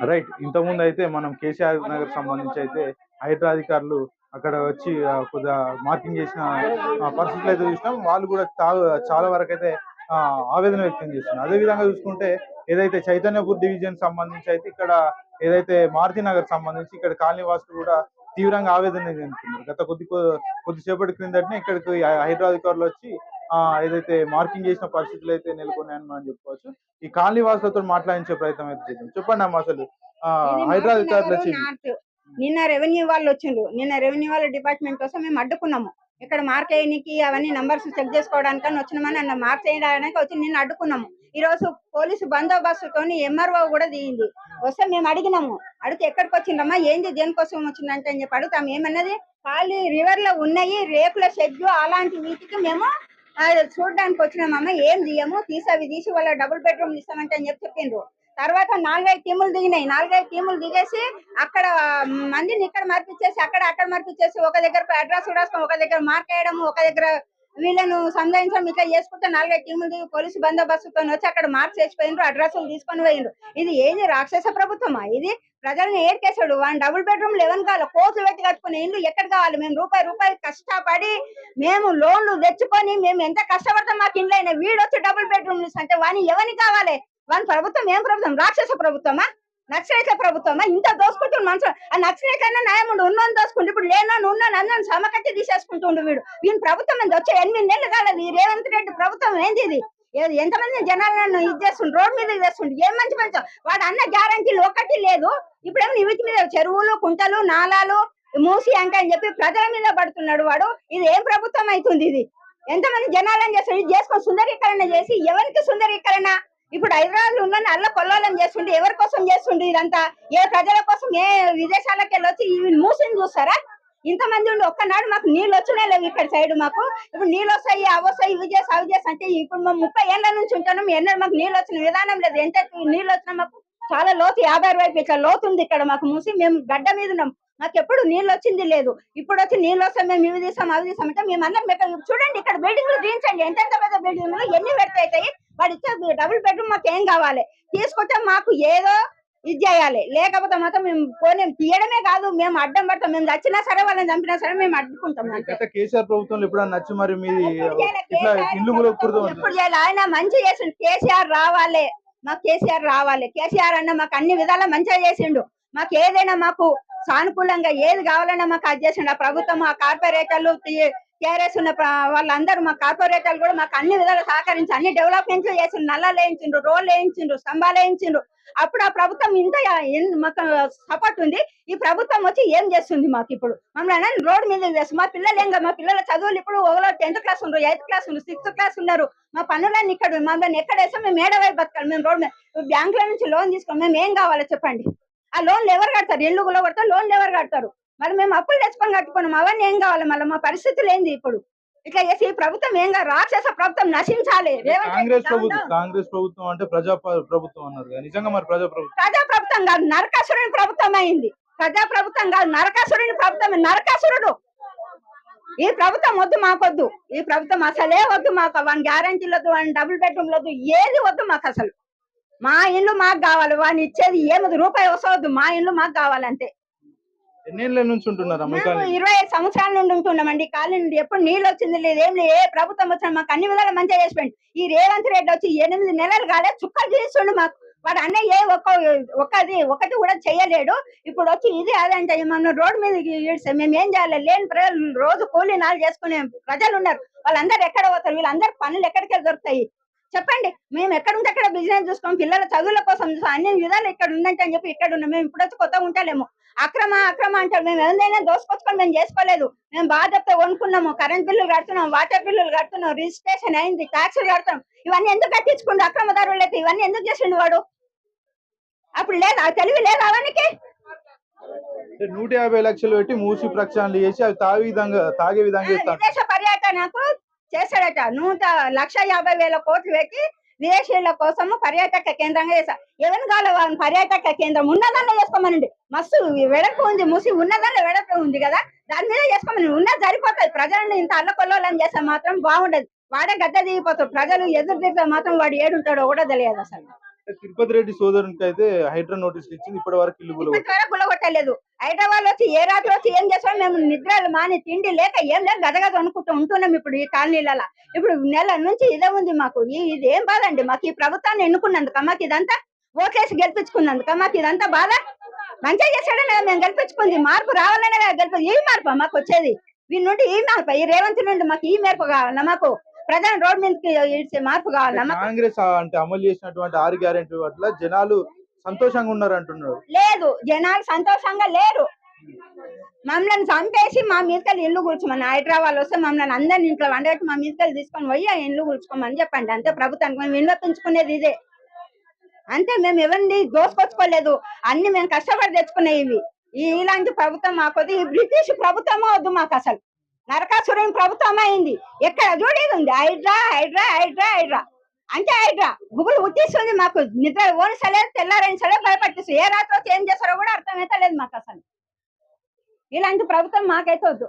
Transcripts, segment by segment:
Right ఇంతకుముందు అయితే మనం కేసీఆర్ నగర్ సంబంధించి అయితే హైడ్రా అధికారులు అక్కడ వచ్చి కొద్దిగా మార్కింగ్ చేసిన పరిస్థితులు అయితే చూసినాం. వాళ్ళు కూడా చా- చాలా వరకు అయితే ఆ, ఆవేదన వ్యక్తం చేస్తున్నారు. అదే విధంగా చూసుకుంటే ఏదైతే చైతన్యపూర్ డివిజన్ సంబంధించి అయితే ఇక్కడ ఏదైతే మారుతి నగర్ సంబంధించి ఇక్కడ కాలనీ వాసులు కూడా తీవ్రంగా ఆవేదన చెందుతున్నారు గత కొద్ది కొద్దిసేపటి క్రిందటనే ఇక్కడికి హైదరాబాద్ అధికారులు వచ్చి ఆ ఏదైతే మార్కింగ్ చేసిన పరిస్థితులు అయితే నెలకొన్నాయని మనం చెప్పుకోవచ్చు. ఈ కాలనీ వాసులతో మాట్లాడించే ప్రయత్నం అయితే చేద్దాం. చెప్పండి అమ్మా అసలు. హైదరాబాద్ అధికారులు వచ్చి. నిన్న రెవెన్యూ వాళ్ళు వచ్చిండ్రు. నిన్న రెవెన్యూ వాళ్ళ డిపార్ట్మెంట్ కోసం మేము అడ్డుకున్నాము. ఇక్కడ మార్క్ చేయడానికి అవన్నీ నంబర్స్ చెక్ చేసుకోవడానికి అని వచ్చినామని అన్న మార్క్ చేయడానికి వచ్చి నిన్న అడ్డుకున్నాము. ఈ రోజు పోలీసు బందోబస్తుతోని ఎంఆర్ఓ కూడా దిగింది. వస్తే మేము అడిగినాము. అడిగితే ఎక్కడికి వచ్చిందమ్మా? ఏంది దేనికోసం వచ్చిందంటే అని చెప్పి అడుగుతాం. ఏమన్నది? ఖాళీ రివర్లో ఉన్నాయి రేకుల షెడ్లు అలాంటి వీటికి మేము చూడడానికి వచ్చినామమ్మ. ఏం తీయము? తీసి అవి తీసి వాళ్ళ డబుల్ బెడ్రూమ్ ఇస్తామంటే అని చెప్పి చెప్పిండ్రు. తర్వాత నాలుగైదు టీములు దిగినాయి. నాలుగైదు టీములు దిగేసి అక్కడ మందిని ఇక్కడ మార్పిచ్చేసి అక్కడ అక్కడ మార్పిచ్చేసి ఒక దగ్గర అడ్రస్ చూడాల్సిన ఒక దగ్గర మార్క్ వేయడము ఒక దగ్గర వీళ్ళను సంధాయించడం ఇట్లా చేసుకుంటే నాలుగైదు టీములు దిగి పోలీసు బందోబస్తుతో వచ్చి అక్కడ మార్క్ చేసిపోయినరు అడ్రస్లు తీసుకొని పోయిండ్రు ఇది ఏది రాక్షస ప్రభుత్వమా? ఇది ప్రజల్ని ఏడ్కేసాడు వన్ డబుల్ బెడ్రూమ్ లెవెన్ కావాలి కోట్లు పెట్టి కట్టుకునే ఇల్లు ఎక్కడ కావాలి? మేము రూపాయి రూపాయి కష్టపడి మేము లోన్లు తెచ్చుకొని మేము ఎంత కష్టపడతాం మాకు ఇండ్లైనా వీడొచ్చి వీడు వచ్చి డబుల్ బెడ్రూమ్ అంటే వాని ఎవరికి కావాలి? వాని ప్రభుత్వం ఏం ప్రభుత్వం? రాక్షస ప్రభుత్వమా? నక్సలైట్ల ప్రభుత్వమా? ఇంత దోసుకుంటున్న మనసు ఆ నచ్చినట్లయినా న్యాయం ఉండు ఉన్నోని దోసుకుంటు ఇప్పుడు లేనోని ఉన్నాను అందరిని సమకట్టి తీసేసుకుంటుండు వీడు. వీని ప్రభుత్వం మీద వచ్చే ఎనిమిది నెలలు కాలేదు. ఈ రేవంత్ రెడ్డి ప్రభుత్వం ఏంది ఇది? ఏ- ఎంతమంది జనాలను ఇది చేస్తుండ్రు? రోడ్ మీద చేస్తుండ్రు? ఏం మంచి మంచి వాడు అన్న గ్యారంటీలు ఒకటి లేదు. ఇప్పుడేమో వీటి మీద చెరువులు కుంటలు నాలాలు మూసి అంక అని చెప్పి ప్రజల మీద పడుతున్నాడు వాడు. ఇది ఏం ప్రభుత్వం అవుతుంది ఇది? ఎంతమంది జనాలను చేస్తాడు ఇది చేసుకొని సుందరీకరణ చేసి ఎవరికి సుందరీకరణ? ఇప్పుడు హైదరాబాద్లో ఉన్న అల్ల కొల్లోలం చేస్తుండే ఎవరి కోసం చేస్తుండే ఇదంతా? ఏ ప్రజల కోసం ఏ విదేశాలకు వెళ్ళొచ్చి ఇవి మూసిని చూస్తారా? ఇంతమంది ఉండి ఒక్కనాడు మాకు నీళ్ళు వచ్చినా లేవు ఇక్కడ సైడ్ మాకు. ఇప్పుడు నీళ్ళు వస్తాయి అవస్తాయి ఇవి చేసి అవి చేసి అంటే ఇప్పుడు మేము ముప్పై ఏళ్ళ నుంచి ఉంటున్నాం ఎన్నడూ మాకు నీళ్ళు వచ్చిన విధానం లేదు. ఎంత నీళ్ళు వచ్చినా మాకు చాలా లోతు యాభై అరవై ఇట్లా లోతు ఉంది ఇక్కడ మాకు. మూసి మేము గడ్డ మీద ఉన్నాం. మాకు ఎప్పుడు నీళ్ళు వచ్చింది లేదు. ఇప్పుడు వచ్చి నీళ్ళు వస్తాం మేము ఇవి తీసాం అవి తీసాం అంటే మేము అందరం చూడండి ఇక్కడ బిల్డింగ్లు తీయించండి. ఎంత పెద్ద బిల్డింగ్లు ఎన్ని పెడతాయి వాడు ఇచ్చే డబుల్ బెడ్రూమ్ మాకు ఏం కావాలి? తీసుకుంటే మాకు ఏదో ఇది చేయాలి. లేకపోతే మాత్రం మేము పోనీ తీయడమే కాదు మేము అడ్డం పడతాం. మేము చచ్చినా సరే వాళ్ళని చంపినా సరే మేము అడ్డుకుంటాం కేసీఆర్ ప్రభుత్వంలో ఎప్పుడన్నా నచ్చి మరి ఎప్పుడు చేయాలి? ఆయన మంచి చేసిండు. కేసీఆర్ రావాలి. మాకు కేసీఆర్ రావాలి. కేసీఆర్ అన్న మాకు అన్ని విధాలా మంచిగా చేసిండు. మాకు ఏదైనా మాకు సానుకూలంగా ఏది కావాలన్నా మాకు అది చేసిండు. ఆ ప్రభుత్వం ఆ కార్పొరేటర్లు టీఆర్ఎస్ ఉన్న వాళ్ళందరూ మా కార్పొరేటర్లు కూడా మాకు అన్ని విధాలు సహకరించి అన్ని డెవలప్మెంట్లు చేసిండ్రు. నల్లాలు వేయించిండ్రు రోడ్లు వేయించిండ్రు స్తంభాలు వేయించిండ్రు. అప్పుడు ఆ ప్రభుత్వం ఇంత ఎన్- మాకు సపోర్ట్ ఉంది. ఈ ప్రభుత్వం వచ్చి ఏం చేస్తుంది మాకు ఇప్పుడు? మమ్మల్ని రోడ్ మీద చేస్తుంది మా పిల్లలు ఏం కాదు, మా పిల్లల చదువులు ఇప్పుడు ఒకలో టెన్త్ క్లాస్ ఉన్నారు ఎయిత్ క్లాస్ ఉన్నారు సిక్స్త్ క్లాస్ ఉన్నారు. మా పనులన్నీ ఇక్కడ మమ్మల్ని ఎక్కడ వేస్తాం మేము ఏడవై బతకాలి. మేము రోడ్ మీద బ్యాంకుల నుంచి లోన్ తీసుకొని మేము ఏం కావాలో చెప్పండి. ఆ లోన్లు ఎవరు కడతారు? ఇల్లు కూడా కడతారు లోన్లు ఎవరు కడతారు? మరి మేము అప్పులు తెచ్చుకొని కట్టుకున్నాం. అవన్నీ ఏం కావాలి మళ్ళీ? మా పరిస్థితులు ఏంది ఇప్పుడు? ఇట్లా చేసి ఈ ప్రభుత్వం ఏం కాదు. రాక్షస ప్రభుత్వం నశించాలి. కాంగ్రెస్ ప్రభుత్వం. కాంగ్రెస్ ప్రభుత్వం అంటే ప్రజా ప్రభుత్వం అన్నారు కదా. నిజంగా మరి ప్రజా ప్రభుత్వం? ప్రజా ప్రభుత్వం కాదు నరకాసురుని ప్రభుత్వం అయింది. ప్రజా ప్రభుత్వం కాదు నరకాసురుని ప్రభుత్వం. నరకాసురుడు! ఈ ప్రభుత్వం వద్దు మాకొద్దు. ఈ ప్రభుత్వం అసలే వద్దు మాకు. వన్ గ్యారంటీలు వద్దు వన్ డబుల్ బెడ్రూమ్ వద్దు ఏది వద్దు మాకు అసలు. మా ఇల్లు మాకు కావాలి. వాడిని ఇచ్చేది ఏమది? రూపాయి వస్తవద్దు మా ఇల్లు మాకు కావాలంతే. ఎన్నేళ్ళ నుంచి ఈ మేము కాలనీ? ఇరవై ఐదు సంవత్సరాల నుండి ఉంటున్నామండి. కాలనీ నుండి ఎప్పుడు నీళ్ళు వచ్చింది లేదు ఏం లేదు. ఏ ప్రభుత్వం వచ్చినా మాకు అన్ని విధాలు మంచిగా చేసిపోయింది. ఈ రేవంత్ రెడ్డి వచ్చి ఎనిమిది నెలలు కాలే చుక్కలు తీస్తుండు మాకు. వాడు అన్నయ్య ఏ ఒక్క ఒకది ఒకటి కూడా చేయలేడు. ఇప్పుడు వచ్చి ఇది అదంటే మనం రోడ్డు మీద ఈడ్స్తే మేము ఏం చేయాలి? లేని ప్రజలు రోజు కూలీ నాలు చేసుకునే ప్రజలు ఉన్నారు. వాళ్ళందరూ ఎక్కడ పోతారు? వీళ్ళందరి పనులు ఎక్కడికి వెళ్ళి దొరుకుతాయి? చెప్పండి. మేము ఎక్కడ ఉంటే అక్కడ బిజినెస్ చూసుకోం పిల్లల చదువుల కోసం చూస్తాం అన్ని విధాలు ఇక్కడ ఉందంటే అని చెప్పి ఇక్కడ ఉన్నాం మేము ఇప్పుడు వచ్చి కొత్తగా ఉంటాలేము. అక్రమ అక్రమ అంటారు. మేము ఏదైనా దోసుకొచ్చుకొని మేము చేసుకోలేదు. మేము బాధ్యత కొనుక్కున్నాము. కరెంట్ బిల్లులు కడుతున్నాం వాటర్ బిల్లులు కడుతున్నాం రిజిస్ట్రేషన్ అయింది ట్యాక్సులు కడుతున్నాం ఇవన్నీ ఎందుకు కట్టించుకుండు అక్రమదారులు అయితే ఇవన్నీ ఎందుకు చేసిండు వాడు? అప్పుడు లేదు తెలివి లేదు అవనికి. అంటే నూట యాభై లక్షలు పెట్టి మూసి ప్రక్షాళన చేసి అవి తాగే విధంగా తాగే విధంగా విదేశ పర్యటనకు చేశాడట. నూట లక్ష యాభై వేల కోట్లు పెట్టి విదేశీయుల కోసము పర్యాటక కేంద్రంగా చేశారు ఎవరిని కావాలి వాళ్ళని పర్యాటక కేంద్రం ఉన్నదాన్ని చేసుకోమనండి. మస్తు వెడపు ఉంది ముసి ఉన్నదాన్ని వెడపు ఉంది కదా. దాని మీద చేసుకోమని ఉన్నది సరిపోతుంది. ప్రజలను ఇంత అల్లకొల్లోలం చేస్తే మాత్రం బాగుండదు. వాడే గద్దె దిగిపోతాడు. ప్రజలు ఎదురు తిరిగితే మాత్రం వాడు ఏడుంటాడో కూడా తెలియదు అసలు. తిరుపతి రెడ్డి సోదరునికి అయితే హైడ్రా నోటీసులు ఇచ్చింది. ఇప్పటి వరకు ఇల్లు గులగొట్టలేదు హైదరాబాద్ వచ్చి ఏ రాత్రి వచ్చి ఏం చేస్తాం? మేము నిద్రలు మాని తిండి లేక ఏం లేక గదగద అనుకుంటూ ఉంటున్నాం ఇప్పుడు ఈ కాలనీలలో. ఇప్పుడు నెల నుంచి ఇదే ఉంది మాకు. ఇది ఏం బాధ అండి? మాకు ఈ ప్రభుత్వాన్ని ఎన్నుకున్నందుక? మాకు ఇదంతా ఓట్లేసి గెలిపించుకున్నందుక? మాకు ఇదంతా బాధ? మంచిగా చేసాడే మేము గెలిపించుకుంది. మార్పు రావాలనే కదా గెలిపి ఈ మార్పు మాకు వచ్చేది? వీళ్ళ నుండి ఈ మార్పు? ఈ రేవంత్ నుండి మాకు ఈ మేరపు కావాలా మాకు? ప్రధాన రోడ్ మీదకి ఇచ్చే మార్పు కావాలన్నా కాంగ్రెస్ అంటే అమలు చేసినటువంటి ఆరు గ్యారెంటీ పట్ల జనాలు సంతోషంగా ఉన్నారు అంటున్నారు లేదు జనాలు సంతోషంగా లేరు. మమ్మల్ని చంపేసి మా మీదకెళ్ళి ఇల్లు కూర్చోమని హైదరాబాద్ వస్తే మమ్మల్ని అందరిని ఇంట్లో వండబెట్టి మా మీదకెళ్ళి తీసుకొని పోయి ఆ ఇల్లు కూర్చోమని చెప్పండి. అంతే ప్రభుత్వానికి మేము విన్నపించుకునేది ఇదే. అంతే మేము ఎవరిని దోసుకొచ్చుకోలేదు. అన్ని మేము కష్టపడి తెచ్చుకునే ఇవి ఈ ఇలాంటి ప్రభుత్వం మాకు. ఈ బ్రిటిష్ ప్రభుత్వమే వద్దు మాకు అసలు నరకాసురుని ప్రభుత్వం అయింది. ఎక్కడ చూడేది ఉంది. హైడ్రా హైడ్రా హైడ్రా హైడ్రా. అంటే హైడ్రా గుబులు ఉత్తిస్తుంది మాకు. నిద్ర ఓనిసలేదు తెల్లారని సరే భయపట్టిస్తుంది. ఏ రాత్రి ఏం చేస్తారో కూడా అర్థమైతే లేదు మాకు అసలు. ఇలాంటి ప్రభుత్వం మాకైతే వద్దు.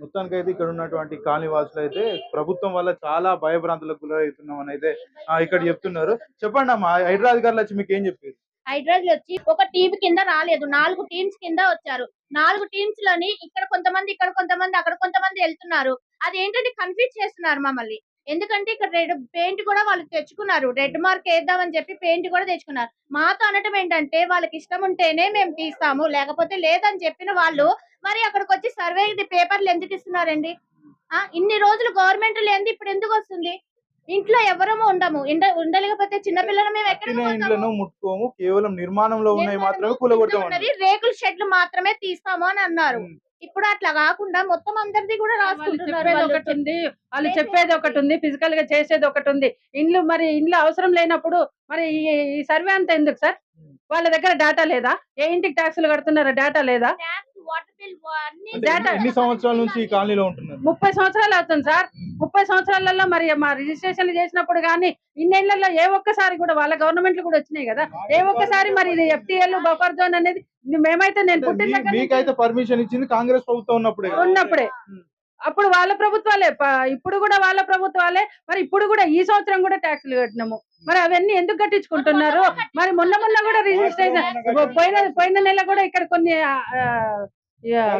మొత్తానికి అయితే ఇక్కడ ఉన్నటువంటి కాలనీ వాసులు అయితే ప్రభుత్వం వల్ల చాలా భయభ్రాంతులకు గురవుతున్నాం అని అయితే ఇక్కడ చెప్తున్నారు. చెప్పండి అమ్మా హైడ్రా అధికారులు వచ్చి మీకు ఏం చెప్పారు? హైదరాబాద్ వచ్చి ఒక టీం కింద రాలేదు. నాలుగు టీమ్స్ కింద వచ్చారు. నాలుగు టీమ్స్లోని ఇక్కడ కొంతమంది ఇక్కడ కొంతమంది అక్కడ కొంతమంది వెళ్తున్నారు. అది ఏంటంటే కన్ఫ్యూజ్ చేస్తున్నారు మమ్మల్ని. ఎందుకంటే ఇక్కడ రెడ్ పెయింట్ కూడా వాళ్ళు తెచ్చుకున్నారు. రెడ్ మార్క్ వేద్దామని చెప్పి పెయింట్ కూడా తెచ్చుకున్నారు. మాతో అనటం ఏంటంటే వాళ్ళకి ఇష్టం ఉంటేనే మేము తీస్తాము లేకపోతే లేదని చెప్పిన వాళ్ళు మరి అక్కడికి వచ్చి సర్వే పేపర్లు ఎందుకు ఇస్తున్నారండి? ఆ ఇన్ని రోజులు గవర్నమెంట్ లేని ఇప్పుడు ఎందుకు వస్తుంది? ఇంట్లో ఎవరము ఉండము. ఇండ- ఉండలేకపోతే చిన్నపిల్లలు మేము ఎక్కడ ముట్టుకోము. కేవలం నిర్మాణంలో ఉన్నాయి మాత్రమే ఉన్నది. రేకుల షెడ్లు మాత్రమే తీస్తాము అని అన్నారు. ఇప్పుడు అట్లా కాకుండా మొత్తం అందరిది కూడా వాళ్ళు రాసుకుంటున్నారు. ఒకటి ఉంది వాళ్ళు చెప్పేది ఒకటి ఉంది ఫిజికల్గా చేసేది ఒకటి ఉంది ఇండ్లు మరి ఇండ్లు అవసరం లేనప్పుడు మరి ఈ- ఈ సర్వే అంతా ఎందుకు సార్? వాళ్ళ దగ్గర డేటా లేదా? ఏ ఇంటికి ట్యాక్సులు కడుతున్నారో డేటా లేదా? ఎన్ని సంవత్సరాల నుంచి ఈ కాలనీలో ఉంటున్నారు? ముప్పై సంవత్సరాలు అవుతుంది సార్. ముప్పై సంవత్సరాలలో మరి మా రిజిస్ట్రేషన్లు చేసినప్పుడు కానీ ఇన్నేళ్ళలో ఏ ఒక్కసారి కూడా వాళ్ళ గవర్నమెంట్లు కూడా వచ్చినాయి కదా. ఏ ఒక్కసారి మరి ఇది ఎఫ్టీఎల్ బఫర్ జోన్ అనేది మేమైతే నేను పుట్టిన మీకైతే పర్మిషన్ ఇచ్చింది కాంగ్రెస్ ప్రభుత్వం ఉన్నప్పుడే. ఉన్నప్పుడే. అప్పుడు వాళ్ళ ప్రభుత్వాలే. ఇప్పుడు కూడా వాళ్ళ ప్రభుత్వాలే. మరి ఇప్పుడు కూడా ఈ సంవత్సరం కూడా ట్యాక్సులు కట్టినాము. మరి అవన్నీ ఎందుకు కట్టించుకుంటున్నారు? మరి మొన్న మొన్న కూడా రిజిస్ట్రేషన్ పోయిన పోయిన నెల కూడా ఇక్కడ కొన్ని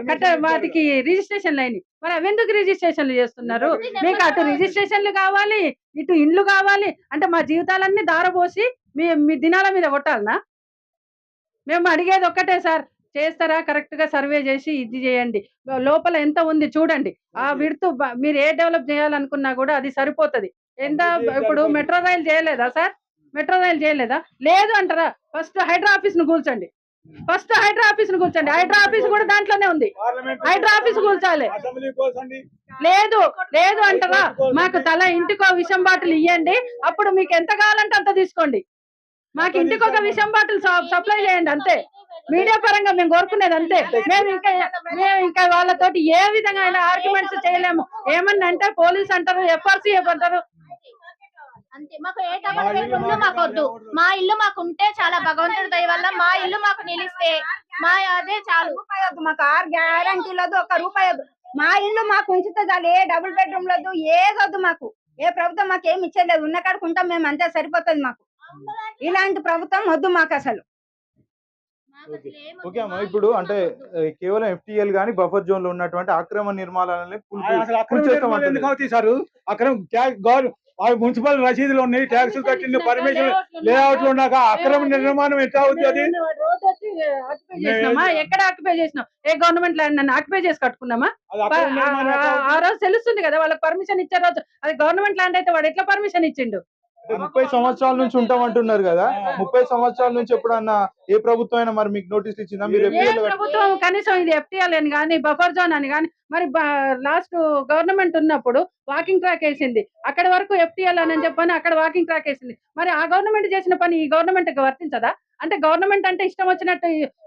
కట్ట వాటికి రిజిస్ట్రేషన్లు అయినాయి మరి అవెందుకు రిజిస్ట్రేషన్లు చేస్తున్నారు? మీకు అటు రిజిస్ట్రేషన్లు కావాలి ఇటు ఇండ్లు కావాలి అంటే మా జీవితాలన్నీ దారపోసి మీ మీ దినాల మీద కొట్టాలనా? మేము అడిగేది ఒక్కటే సార్ చేస్తారా? కరెక్ట్గా సర్వే చేసి ఇది చేయండి. లోపల ఎంత ఉంది చూడండి. ఆ విడుతు మీరు ఏ డెవలప్ చేయాలనుకున్నా కూడా అది సరిపోతది. ఎంత ఇప్పుడు మెట్రో రైల్ చేయలేదా సార్? మెట్రో రైల్ చేయలేదా? లేదు అంటారా? ఫస్ట్ హైడ్రా ఆఫీస్ను కూల్చండి. ఫస్ట్ హైడ్రా ఆఫీస్ను కూల్చండి. హైడ్రా ఆఫీస్ కూడా దాంట్లోనే ఉంది. హైడ్రా ఆఫీస్ కూల్చాలి. లేదు లేదు అంటారా? మాకు తల ఇంటికో విషం బాటిల్ ఇవ్వండి అప్పుడు మీకు ఎంత కావాలంటే అంత తీసుకోండి. మాకు ఇంటికి ఒక విషం బాటిల్ సప్లై చేయండి అంతే. మీడియా పరంగా మేము కోరుకునేది అంతే. మేము ఇంకా మేము ఇంకా వాళ్ళతోటి ఏ విధంగా అయినా ఆర్గ్యుమెంట్స్ చేయలేము. ఏమన్నా అంటే పోలీస్ అంటారు ఎఫ్ఆర్సీ అంటారు అంతే మాకు ఏ డబల్ బెడ్రూమ్లో మాకు వద్దు మా ఇల్లు మాకు ఉంటే చాలా భగవంతుడి దయ వల్ల మా ఇల్లు మాకు నిలిస్తే మా అదే చాలు. రూపాయి వద్దు మాకు ఆరు గ్యారంటీ లేదు ఒక రూపాయి వద్దు. మా ఇల్లు మాకు ఉంచితే చాలు ఏ డబుల్ బెడ్రూమ్ వద్దు మాకు. ఏ ప్రభుత్వం మాకు ఏమి ఇచ్చేది ఉన్న కాడికి ఉంటాం మేము అంతే సరిపోతుంది మాకు. ఇలాంటి ప్రభుత్వం వద్దు మాకు అసలు. ఓకే. అమ్మా ఇప్పుడు అంటే కేవలం ఎఫ్టీఎల్ గానీ బఫర్ జోన్లో ఉన్నటువంటి అక్రమ నిర్మాణాలని అసలు అక్రమ ఆ మున్సిపల్ రసీదులు ఉన్నాయి ట్యాక్స్ కట్టిన పర్మిషన్ లేఅవుట్లో ఉన్నాక అక్రమ నిర్మాణం ఎట్లా అవుతుంది ఎక్కడ ఆక్యుపై చేసినాం? ఏ గవర్నమెంట్ ల్యాండ్ నన్ను ఆక్యుపై చేసి కట్టుకున్నామా ఆ రోజు తెలుస్తుంది కదా వాళ్ళకి పర్మిషన్ ఇచ్చే రోజు. అది గవర్నమెంట్ ల్యాండ్ అయితే వాడు ఎట్లా పర్మిషన్ ఇచ్చిండు? ముప్పై సంవత్సరాల నుంచి ఉంటామంటున్నారు కదా. ముప్పై సంవత్సరాల నుంచి ఎప్పుడన్నా ఏ ప్రభుత్వం అయినా మరి మీకు నోటీసులు ఇచ్చిందా? మీరు ప్రభుత్వం కనీసం ఇది ఎఫ్టీఎల్ అని కానీ బఫర్ జోన్ అని కానీ మరి లాస్ట్ గవర్నమెంట్ ఉన్నప్పుడు వాకింగ్ ట్రాక్ వేసింది. అక్కడ వరకు ఎఫ్టీఎల్ అని చెప్పని అక్కడ వాకింగ్ ట్రాక్ వేసింది. మరి ఆ గవర్నమెంట్ చేసిన పని ఈ గవర్నమెంట్ వర్తించదా? అంటే గవర్నమెంట్ అంటే ఇష్టం వచ్చినట్టు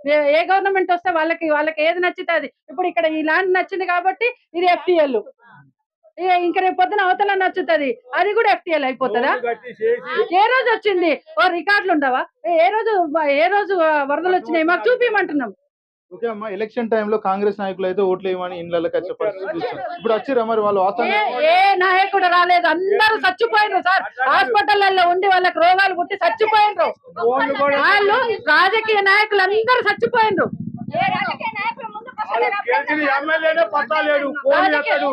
ఏ- ఏ గవర్నమెంట్ వస్తే వాళ్ళకి వాళ్ళకి ఏది నచ్చితే అది. ఇప్పుడు ఇక్కడ ఈ ల్యాండ్ నచ్చింది కాబట్టి ఇది ఎఫ్టీఎల్ ఇంకా రేపు పొద్దున అవతల నచ్చుతుంది. అది కూడా ఎఫ్టీఎల్ అయిపోతుందా? ఏ రోజు వచ్చింది? ఓ రికార్డులు ఉండవా? ఏ- ఏ రోజు ఏ రోజు వరదలు వచ్చినాయి? మాకు చూపించమంటున్నాం ఓకే అమ్మా ఎలక్షన్ టైంలో కాంగ్రెస్ నాయకులు అయితే ఓట్లు పరిస్థితి చూస్తాం ఇప్పుడు వచ్చిరా మరి వాళ్ళు ఏ నాయకుడు రాలేదు. అందరూ చచ్చిపోయినరు సార్. హాస్పిటల్లో ఉండి వాళ్ళకి రోగాలు పుట్టి చచ్చిపోయినరు వాళ్ళు రాజకీయ నాయకులు అందరూ చచ్చిపోయినరు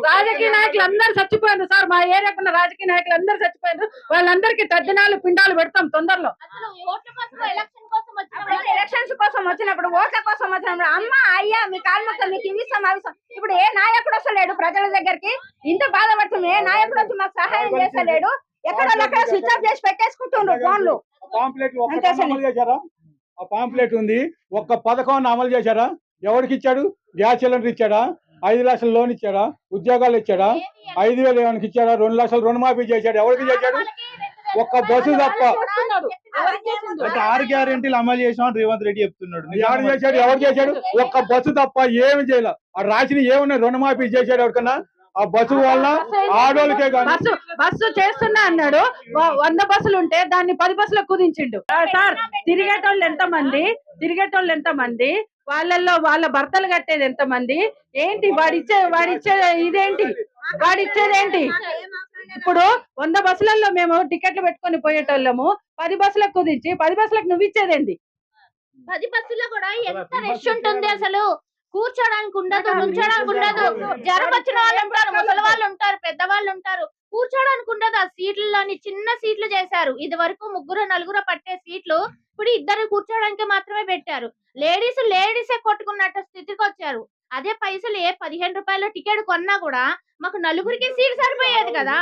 రాజకీయ నాయకులు అందరూ చచ్చిపోయినరు సార్ మా ఏరియాకు ఉన్న రాజకీయ నాయకులు అందరూ చచ్చిపోయినరు వాళ్ళందరికీ తద్దినాలు పిండాలు పెడతాం తొందరలో. అసలు ఓట్ల కోసం ఎలక్షన్ కోసం వచ్చిన అప్పుడు వాళ్ళు ఎలక్షన్స్ కోసం వచ్చినప్పుడు ఓట్ల కోసం వచ్చినప్పుడు అమ్మ అయ్యా మీ మొత్తం మీకు ఇవి ఇస్తాం. ఇప్పుడు ఏ నాయకుడు వస్తలేడు ప్రజల దగ్గరికి. ఇంత బాధపడుతుంది ఏ నాయకుడు వచ్చి మాకు సహాయం చేస్తలేడు. ఎక్కడ స్విచ్ ఆఫ్ చేసి పెట్టేసుకుంటుండ్రు ఫోన్లు. పాంప్లెట్ ఉంది. ఒక్క పథకం అమలు చేశారా? ఎవరికి ఇచ్చాడు గ్యాస్ సిలిండర్ ఇచ్చాడా? ఐదు లక్షల లోన్ ఇచ్చాడా? ఉద్యోగాలు ఇచ్చాడా? ఐదు వేలు ఏమైనా ఇచ్చాడా? రెండు లక్షలు రుణమాఫీ చేశాడు. ఎవరికి చేశాడు? ఒక్క బస్సు తప్ప. అంటే ఆరు గ్యారెంటీలు అమలు చేసామని రేవంత్ రెడ్డి చెప్తున్నాడు. ఎవరు చేశాడు? ఎవరు చేశాడు? ఒక్క బస్సు తప్ప ఏమి చేయలే. ఆ రాసిన ఏమన్నా రుణమాఫీ చేశాడు ఎవరికన్నా? ఆ బస్సు వల్ల ఆడోళ్ళకే కానీ బస్సు బస్సు చేస్తున్నా అన్నాడు. వంద బస్సులు ఉంటే దాన్ని పది బస్సులకు కుదించిండు. సార్ తిరిగేటోళ్ళు ఎంత మంది తిరిగేటోళ్ళు ఎంత మంది వాళ్ళల్లో వాళ్ళ భర్తలు కట్టేది ఎంత మంది ఏంటి వాడిచ్చే వాడిచ్చే ఇదేంటి? వాడిచ్చేది ఏంటి ఇప్పుడు వంద బస్సులలో మేము టికెట్లు పెట్టుకొని పోయేటోళ్ళము. పది బస్సులకు కుదించి పది బస్సులకు నువ్వు ఇచ్చేదేంటి పది బస్సులో కూడా ఎంత రష్ ఉంటుంది అసలు? కూర్చోడానికి ఉండదు నుంచోడానికి ఉండదు. జ్వరం వచ్చిన వాళ్ళు ఉంటారు ముసలి వాళ్ళు ఉంటారు పెద్దవాళ్ళు ఉంటారు. కూర్చోడానికి ఉండదు ఆ సీట్లలోని చిన్న సీట్లు చేశారు. ఇది వరకు ముగ్గురు నలుగురు పట్టే సీట్లు ఇప్పుడు ఇద్దరు కూర్చోడానికి మాత్రమే పెట్టారు. లేడీస్ లేడీసే కొట్టుకున్నట్టు స్థితికి వచ్చారు. అదే పైసలు ఏ పదిహేను రూపాయల టికెట్ కొన్నా కూడా మాకు నలుగురికి సీట్ సరిపోయేది కదా.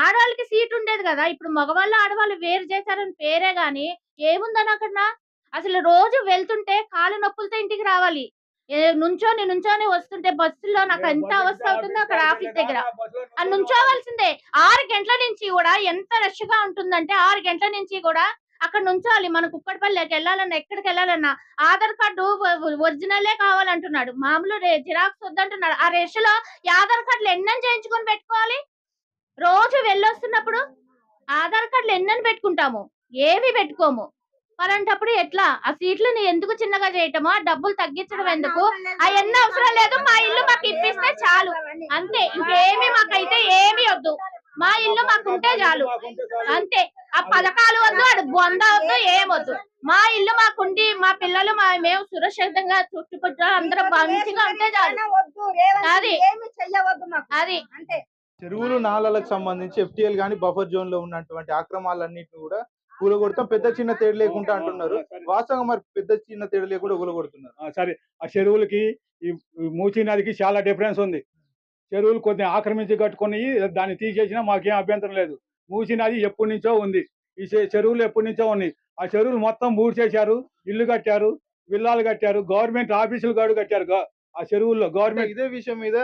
ఆడవాళ్ళకి సీట్ ఉండేది కదా. ఇప్పుడు మగవాళ్ళు ఆడవాళ్ళు వేరు చేశారని పేరే గాని ఏముందని అక్కడ? అసలు రోజు వెళ్తుంటే కాలు నొప్పులతో ఇంటికి రావాలి. నుంచోని నుంచోని వస్తుంటే బస్సులో నాకు ఎంత అవస్థ అవుతుందో అక్కడ ఆఫీస్ దగ్గర. ఆ నుంచోవలసిందే. ఆరు గంటల నుంచి కూడా ఎంత రష్గా ఉంటుందంటే ఆరు గంటల నుంచి కూడా అక్కడ నుంచోవాలి మన కుక్కడపల్లికి వెళ్ళాలన్నా ఎక్కడికి వెళ్ళాలన్నా ఆధార్ కార్డు ఒరిజినలే కావాలంటున్నాడు. మామూలు జిరాక్స్ వద్దంటున్నాడు. ఆ రష్లో ఈ ఆధార్ కార్డులు ఎన్నని చేయించుకొని పెట్టుకోవాలి? రోజు వెళ్ళొస్తున్నప్పుడు ఆధార్ కార్డులు ఎన్నని పెట్టుకుంటాము? ఏవి పెట్టుకోము? అలాంటప్పుడు ఎట్లా? ఆ సీట్లను ఎందుకు చిన్నగా చేయటమో? ఆ డబ్బులు తగ్గించడం ఎందుకు? అవన్నీ అవసరం లేదు. మా ఇల్లు మాకు ఇప్పిస్తే చాలు. అంతే. ఇంకేమి మాకైతే ఏమి వద్దు. మా ఇల్లు మాకు ఉంటే చాలు. అంతే. ఆ పథకాలు వద్దు అడు బొంద వద్దు ఏం వద్దు. మా ఇల్లు మాకుండి మా పిల్లలు మా మేము సురక్షితంగా చుట్టుపక్కల అందరూ మంచిగా ఉంటే చాలు. అది. ఏమి చెయ్యవద్దు మాకు. అది. అంతే. చెరువులు నాలాలకు సంబంధించి ఎఫ్టీఎల్ గానీ బఫర్ జోన్లో ఉన్నటువంటి ఆక్రమాలన్నింటిని కూడా కూలగొడతాం. పెద్ద చిన్న తేడా లేకుండా అంటున్నారు. వాస్తవంగా మరి పెద్ద చిన్న తేడా లేకుండా కూలగొడుతున్నారు. ఆ, సరే. ఆ చెరువులకి ఈ మూసీ నదికి చాలా డిఫరెన్స్ ఉంది. చెరువులు కొన్ని ఆక్రమించి కట్టుకొని దాన్ని తీసేసినా మాకేం అభ్యంతరం లేదు. మూసీ నది ఎప్పటి నుంచో ఉంది. ఈ చెరువులు ఎప్పటి నుంచో ఉన్నాయి. ఆ చెరువులు మొత్తం మూడు చేశారు ఇల్లు కట్టారు విల్లాలు కట్టారు గవర్నమెంట్ ఆఫీసులు గాడు కట్టారు. ఆ చెరువుల్లో గవర్నమెంట్ ఇదే విషయం మీద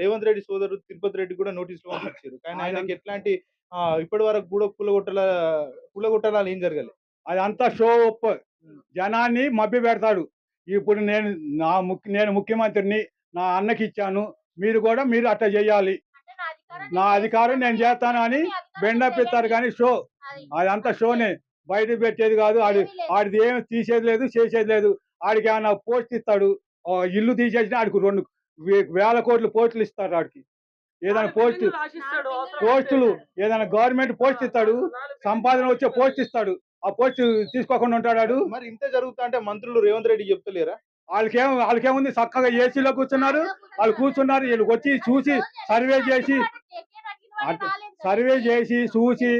రేవంత్ రెడ్డి సోదరుడు తిరుపతి రెడ్డి కూడా నోటీసులు పంపించారు. కానీ ఆయనకి ఎట్లాంటి ఇప్పటి వరకు కూడా కూలగొట్టల కూలగొట్టాలని ఏం జరగలేదు అది అంతా షో ఒప్ జనాన్ని మభ్య పెడతాడు ఇప్పుడు నేను నా ముఖ్య నేను ముఖ్యమంత్రిని నా అన్నకి ఇచ్చాను మీరు కూడా మీరు అట్లా చేయాలి. నా అధికారం నేను చేస్తాను. అని బెండపిస్తారు కానీ షో. అదంతా షోనే. బయట పెట్టేది కాదు. ఆడి ఆడిది ఏమి తీసేది లేదు చేసేది లేదు. ఆడికి ఏమైనా పోస్ట్ ఇస్తాడు ఇల్లు తీసేసిన ఆడికి రెండు వే- వేల కోట్లు పోస్టులు ఇస్తారు ఆడికి. ఏదైనా పోస్ట్ పోస్టులు ఏదైనా గవర్నమెంట్ పోస్ట్ ఇస్తాడు సంపాదన వచ్చే పోస్ట్ ఇస్తాడు. ఆ పోస్ట్ తీసుకోకుండా ఉంటాడు ఆడు. మరి ఇంత జరుగుతా అంటే మంత్రులు రేవంత్ రెడ్డి చెప్తలేరా? వాళ్ళకేం వాళ్ళకేముంది? చక్కగా ఏసీలో కూర్చున్నారు. వాళ్ళు కూర్చున్నారు. వీళ్ళు వచ్చి చూసి సర్వే చేసి సర్వే చేసి చూసి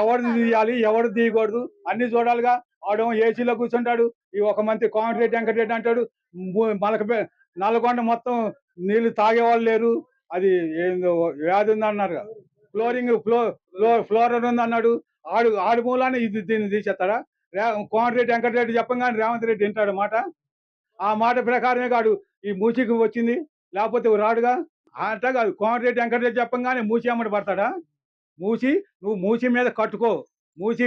ఎవరిది తీయాలి ఎవరు తీయకూడదు అన్ని చూడాలిగా. ఆడేమో ఏసీలో కూర్చుంటాడు. ఈ ఒక మంత్రి కోమటిరెడ్డి వెంకటరెడ్డి అంటాడు. మనకు నల్గొండ మొత్తం నీళ్ళు తాగేవాళ్ళు లేరు. అది ఏందో వ్యాధి ఉంది అన్నారు. ఫ్లోరింగ్ ఫ్లో ఫ్లో ఫ్లోరర్ ఉంది అన్నాడు. ఆడు ఆడు మూలానే ఇది దీన్ని తీసేస్తాడా? రే కోమటిరెడ్డి వెంకటరెడ్డి చెప్పంగానే రేవంత్ రెడ్డి వింటాడు మాట. ఆ మాట ప్రకారమే కాడు ఈ మూసికి వచ్చింది. లేకపోతే రాడుగా? అంట కాదు. కోమటిరెడ్డి వెంకటరెడ్డి చెప్పంగానే మూసి అమ్మడి పడతాడా? మూసి నువ్వు మూసి మీద కట్టుకో. మూసి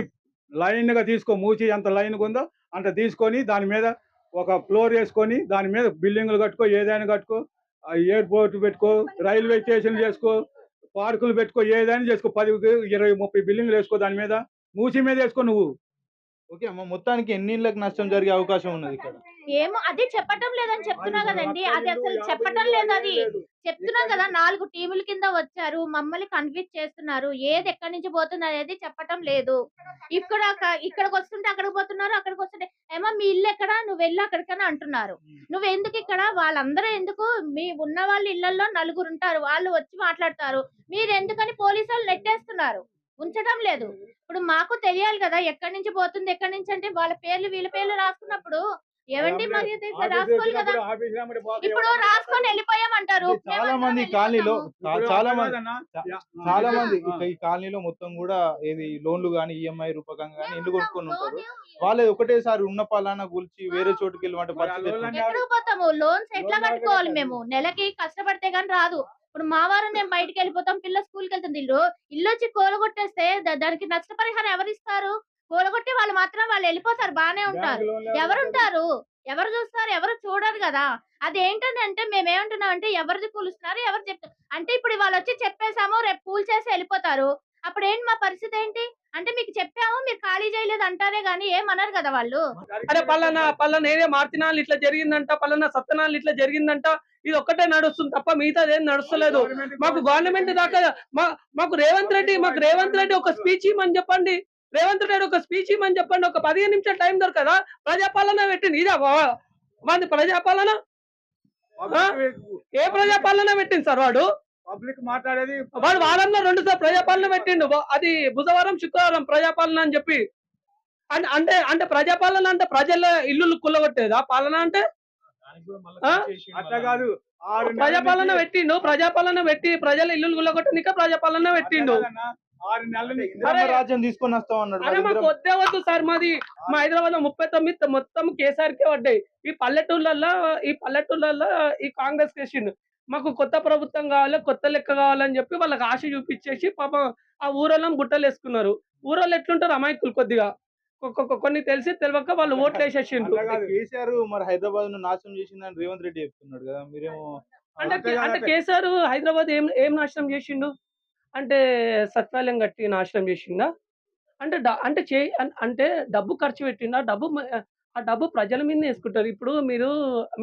లైన్గా తీసుకో. మూసి ఎంత లైన్గా ఉందో అంత తీసుకొని దాని మీద ఒక ఫ్లోర్ వేసుకొని దాని మీద బిల్డింగ్లు కట్టుకో ఏదైనా కట్టుకో. ఆ ఎయిర్పోర్ట్ పెట్టుకో రైల్వే స్టేషన్ చేసుకో పార్కులు పెట్టుకో ఏదైనా చేసుకో. పది ఇరవై ముప్పై బిల్డింగ్లు వేసుకో దాని మీద. మూసి మీద వేసుకో నువ్వు. ఓకే అమ్మ మొత్తానికి ఎన్ని నష్టం జరిగే అవకాశం ఉన్నది ఇక్కడ? ఏమో అది చెప్పటం లేదని చెప్తున్నా కదండి. అది అసలు చెప్పటం లేదు అది. చెప్తున్నా కదా నాలుగు టీముల కింద వచ్చారు మమ్మల్ని కన్ఫ్యూజ్ చేస్తున్నారు. ఏది ఎక్కడి నుంచి పోతుంది అనేది చెప్పటం లేదు. ఇక్కడ ఇక్కడికి వస్తుంటే అక్కడికి పోతున్నారు అక్కడికి వస్తుంటే ఏమో మీ ఇల్లు ఎక్కడ? నువ్వు వెళ్ళి అక్కడికని అంటున్నారు. నువ్వు ఎందుకు ఇక్కడ? వాళ్ళందరూ ఎందుకు? మీ ఉన్న వాళ్ళ ఇళ్ళలో నలుగురు ఉంటారు. వాళ్ళు వచ్చి మాట్లాడతారు. మీరు ఎందుకని పోలీసు వాళ్ళు నెట్టేస్తున్నారు? ఉంచడం లేదు. ఇప్పుడు మాకు తెలియాలి కదా ఎక్కడి నుంచి పోతుంది ఎక్కడి నుంచి అంటే వాళ్ళ పేర్లు వీళ్ళ పేర్లు రాసుకున్నప్పుడు మరి రాసుకోవాలి కదా. ఇప్పుడు రాసుకొని వెళ్ళిపోయామంటారు. చాలా మంది. కాలనీలో చాలా మంది చాలా మంది ఈ కాలనీలో మొత్తం కూడా ఏది లోన్లు కానీ ఈఎంఐ రూపకంగా కానీ ఇల్లు కొనుక్కొని ఉంటారు? వాళ్ళే ఒకటేసారి ఉన్న పాలన కూల్చి వేరే చోటుకి వెళ్ళమంటే పోతాము? లోన్స్ ఎట్లా కట్టుకోవాలి మేము? నెలకి కష్టపడితే గానీ రాదు. ఇప్పుడు మా వారు నేను బయటికి వెళ్ళిపోతాం. పిల్ల స్కూల్కి వెళ్తుంది. ఇల్లు ఇల్లు వచ్చి కూలగొట్టేస్తే దానికి నష్టపరిహారం ఎవరు ఇస్తారు? కూలగొట్టి వాళ్ళు మాత్రం వాళ్ళు వెళ్ళిపోతారు బానే ఉంటారు. ఎవరుంటారు? ఎవరు చూస్తారు? ఎవరు చూడరు కదా! అదేంటంటే మేము ఏమంటున్నాం అంటే ఎవరిది కూలుస్తున్నారు ఎవరు చెప్తారు అంటే ఇప్పుడు వాళ్ళు వచ్చి చెప్పేసాము రేపు కూల్ చేసి వెళ్ళిపోతారు. అప్పుడు ఏంటి మా పరిస్థితి ఏంటి? అంటే మీకు చెప్పాము మీరు ఖాళీ చేయలేదు అంటారే గానీ ఏమన్నారు కదా వాళ్ళు? అరే పలానా పలానా ఏరియా మార్చినాలు ఇట్లా జరిగిందంట పలానా సత్తనాలు ఇట్లా జరిగిందంట ఇది ఒక్కటే నడుస్తుంది తప్ప మిగతాది ఏం నడుస్తలేదు. మాకు గవర్నమెంట్ దాకా మా మాకు రేవంత్ రెడ్డి మాకు రేవంత్ రెడ్డి ఒక స్పీచ్ ఇవ్వమని చెప్పండి. రేవంత్ రెడ్డి ఒక స్పీచ్ ఇవ్వమని చెప్పండి. ఒక పదిహేను నిమిషాలు టైం దొరకదా? ప్రజాపాలన పెట్టింది ఇదే వాది ప్రజాపాలన? ఏ ప్రజాపాలన పెట్టింది సార్ వాడు? పబ్లిక్ మాట్లాడేది వాడు వారంలో రెండు సార్లు ప్రజాపాలన పెట్టిండు. అది బుధవారం శుక్రవారం ప్రజాపాలన అని చెప్పి. అంటే అంటే ప్రజాపాలన అంటే ప్రజల ఇల్లు కుల్లగొట్టేదా? పాలన అంటే? అట్లా కాదు. ప్రజాపాలన పెట్టిండు. ప్రజాపాలన పెట్టి ప్రజల ఇల్లు కుల్లగొట్టనిక ప్రజాపాలన పెట్టిండు. రాజ్యం తీసుకొని వస్తాం అన్నాడు అరే మాకు వద్దే వద్దు సార్ మాది మా హైదరాబాద్లో ముప్పై తొమ్మిది మొత్తం కేసీఆర్ కే పడ్డాయి. ఈ పల్లెటూళ్ళల్లో ఈ పల్లెటూళ్ళల్లో ఈ కాంగ్రెస్ కేసిండు మాకు కొత్త ప్రభుత్వం కావాలి కొత్త లెక్క కావాలని చెప్పి వాళ్ళకి ఆశ చూపించేసి పాపం ఆ ఊరోళ్ళం బుట్టలు వేసుకున్నారు. ఊరోళ్ళు ఎట్లుంటారు అమాయకులు కొద్దిగా? కొన్ని తెలిసి తెలియక వాళ్ళు ఓట్లు వేసేసిండ్రు. కాదు. కేసీఆర్ మరి హైదరాబాద్ను నాశనం చేసిందని రేవంత్ రెడ్డి చెప్తున్నాడు కదా మీరేమో అంటే అంటే. కేసీఆర్ హైదరాబాద్ ఏం ఏం నాశనం చేసిండు? అంటే సత్వాలయం కట్టి నాశనం చేసిందా? అంటే అంటే చే అంటే డబ్బు ఖర్చు పెట్టిండా డబ్బు ఆ డబ్బు ప్రజల మీద వేసుకుంటారు. ఇప్పుడు మీరు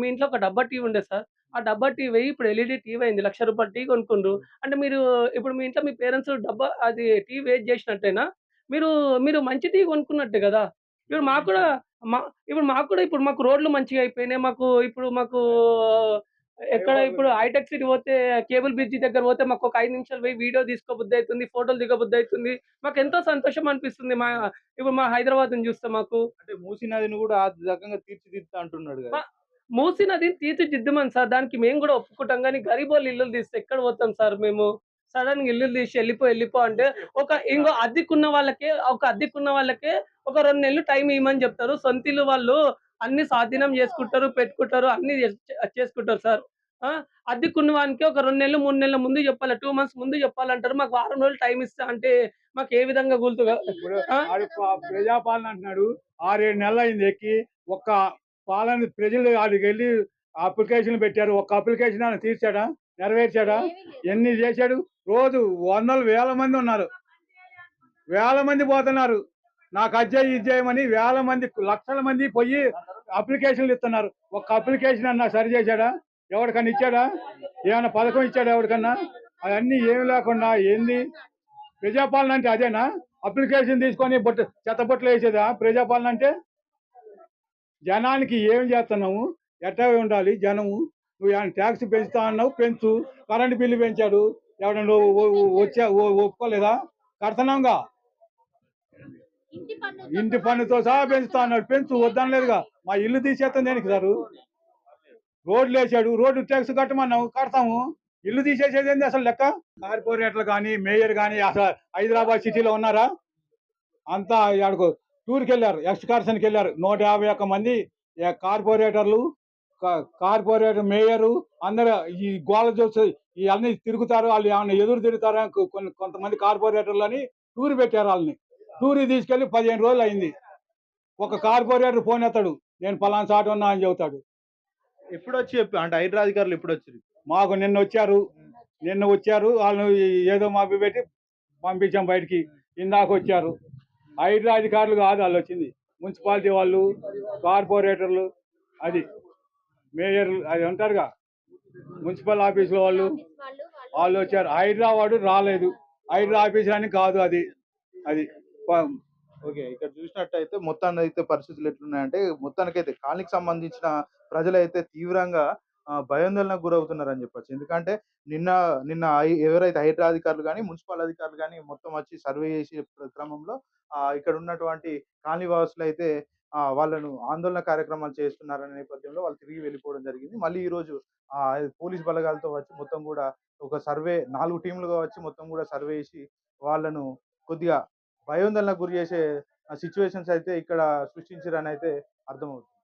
మీ ఇంట్లో ఒక డబ్బా టీవీ ఉండే సార్. ఆ డబ్బా టీవీ ఇప్పుడు ఎల్ఈడి టీవీ అయింది లక్ష రూపాయల టీవీ కొనుక్కుండ్రు. అంటే మీరు ఇప్పుడు మీ ఇంట్లో మీ పేరెంట్స్ డబ్బా అది టీవీ వేస్ట్ చేసినట్టేనా? మీరు మీరు మంచి టీవీ కొనుక్కున్నట్టే కదా. ఇప్పుడు మాకు కూడా మా ఇప్పుడు మాకు కూడా ఇప్పుడు మాకు రోడ్లు మంచిగా అయిపోయినాయి. మాకు ఇప్పుడు మాకు ఎక్కడ ఇప్పుడు హైటెక్ సిటీ పోతే కేబుల్ బ్రిడ్జి దగ్గర పోతే మాకు ఒక ఐదు నిమిషాలు పోయి వీడియో తీసుకోబుద్ధి అవుతుంది ఫోటోలు దిగబుద్ధి అవుతుంది మాకు ఎంతో సంతోషం అనిపిస్తుంది మా ఇప్పుడు మా హైదరాబాద్ చూస్తే మాకు. అంటే మూసీ నదిని కూడా ఆ రకంగా తీర్చిదిద్దా అంటున్నాడు కదా. మూసి నదిని తీర్చిదిద్దమని సార్ దానికి మేము కూడా ఒప్పుకుంటాం కానీ గరీబోళ్ళు ఇల్లు తీస్తే ఎక్కడ పోతాం సార్ మేము? సడన్గా ఇల్లు తీసి వెళ్ళిపో వెళ్ళిపో అంటే ఒక ఇంకో అద్దెకున్న వాళ్ళకే ఒక అద్దెకున్న వాళ్ళకే ఒక రెండు నెలలు టైం ఇవ్వమని చెప్తారు. సొంత ఇల్లు వాళ్ళు అన్ని స్వాధీనం చేసుకుంటారు పెట్టుకుంటారు అన్ని చేస్- చేసుకుంటారు సార్. అద్దెకున్న వానికి ఒక రెండు నెలలు మూడు నెలల ముందు చెప్పాలి టూ మంత్స్ ముందు చెప్పాలంటారు మాకు వారం రోజులు టైం ఇస్తా అంటే మాకు ఏ విధంగా ప- ప్రజాపాలన అంటున్నాడు ఆరేడు నెలలు అయింది ఎక్కి ఒక్క పాలన ప్రజలు ఆడికి వెళ్ళి అప్లికేషన్ పెట్టారు ఒక్క అప్లికేషన్ ఆయన తీర్చాడా నెరవేర్చాడా ఎన్ని చేశాడు రోజు వందలు వేల మంది ఉన్నారు. వేల మంది పోతున్నారు. నాకు అజ్జయ్ ఇది చేయమని వేల మంది లక్షల మంది పోయి అప్లికేషన్లు ఇస్తున్నారు. ఒక్క అప్లికేషన్ అన్నా సరి చేశాడా? ఎవరికన్నా ఇచ్చాడా? ఏమైనా పథకం ఇచ్చాడా ఎవరికన్నా అవన్నీ ఏమి లేకుండా ఏంది? ప్రజాపాలన అంటే అదేనా? అప్లికేషన్ తీసుకొని బొట్ట చెత్త బొట్టలు వేసేదా? ప్రజాపాలన అంటే జనానికి ఏం చేస్తున్నాము ఎట్లా ఉండాలి జనము? నువ్వు ఏమైనా ట్యాక్స్ పెంచుతా అన్నావు? పెంచు. కరెంట్ బిల్లు పెంచాడు. ఎవడన్నా వచ్చా ఒప్పుకోలేదా? కడుతున్నాంగా. ఇంటి పన్ను ఇంటి పన్నుతో సహా పెంచుతా అన్నాడు. పెంచు వద్దనలేదుగా. మా ఇల్లు తీసేస్తాం దేనికి సారు? రోడ్లు వేసాడు రోడ్డు ట్యాక్స్ కట్టమన్నావు కడతాము. ఇల్లు తీసేసేది ఏంది అసలు లెక్క? కార్పొరేటర్లు కానీ మేయర్ కానీ అసలు హైదరాబాద్ సిటీలో ఉన్నారా? అంతా ఆడకు టూర్కి వెళ్ళారు ఎక్స్కర్షన్కి వెళ్ళారు నూట యాభై ఒక్క మంది కార్పొరేటర్లు కార్పొరేటర్ మేయరు అందరూ ఈ గోళ చూసి ఈ అన్ని తిరుగుతారు వాళ్ళు ఏమన్నా ఎదురు తిరుగుతారు? కొన్ని కొంతమంది కార్పొరేటర్లు అని టూర్ పెట్టారు వాళ్ళని. టూర్కి తీసుకెళ్ళి పదిహేను రోజులు అయింది. ఒక కార్పొరేటర్ ఫోన్ ఎత్తాడు నేను పలానా చాటు ఉన్నా అని చెబుతాడు. ఎప్పుడు వచ్చి చెప్పి అంటే హైడ్రా అధికారులు ఎప్పుడు వచ్చారు మాకు నిన్న వచ్చారు. నిన్న వచ్చారు. వాళ్ళు ఏదో మాపి పెట్టి పంపించాం బయటికి. ఇందాక వచ్చారు. హైడ్రా అధికారులు కాదు వాళ్ళు వచ్చింది. మున్సిపాలిటీ వాళ్ళు కార్పొరేటర్లు అది మేయర్ అది ఉంటారుగా మున్సిపల్ ఆఫీసుల వాళ్ళు వాళ్ళు వచ్చారు. హైదరాబాద్ రాలేదు. హైదరా ఆఫీస్ అని కాదు అది. అది. ఓకే. ఇక్కడ చూసినట్టయితే మొత్తాన్ని అయితే పరిస్థితులు ఎట్లున్నాయంటే మొత్తానికైతే కాలనీకి సంబంధించిన ప్రజలైతే తీవ్రంగా భయాందోళనకు గురవుతున్నారని చెప్పొచ్చు. ఎందుకంటే నిన్న నిన్న ఎవరైతే హైడ్రా అధికారులు కానీ మున్సిపల్ అధికారులు కానీ మొత్తం వచ్చి సర్వే చేసే ప్ర- క్రమంలో ఇక్కడ ఉన్నటువంటి కాలనీ వాసులు అయితే వాళ్ళను ఆందోళన కార్యక్రమాలు చేస్తున్నారనే నేపథ్యంలో వాళ్ళు తిరిగి వెళ్ళిపోవడం జరిగింది. మళ్ళీ ఈరోజు పోలీస్ బలగాలతో వచ్చి మొత్తం కూడా ఒక సర్వే నాలుగు టీంలుగా వచ్చి మొత్తం కూడా సర్వే చేసి వాళ్ళను కొద్దిగా భయోందోళనకు గురి చేసే సిచ్యువేషన్స్ అయితే ఇక్కడ సృష్టించారని అయితే అర్థమవుతుంది.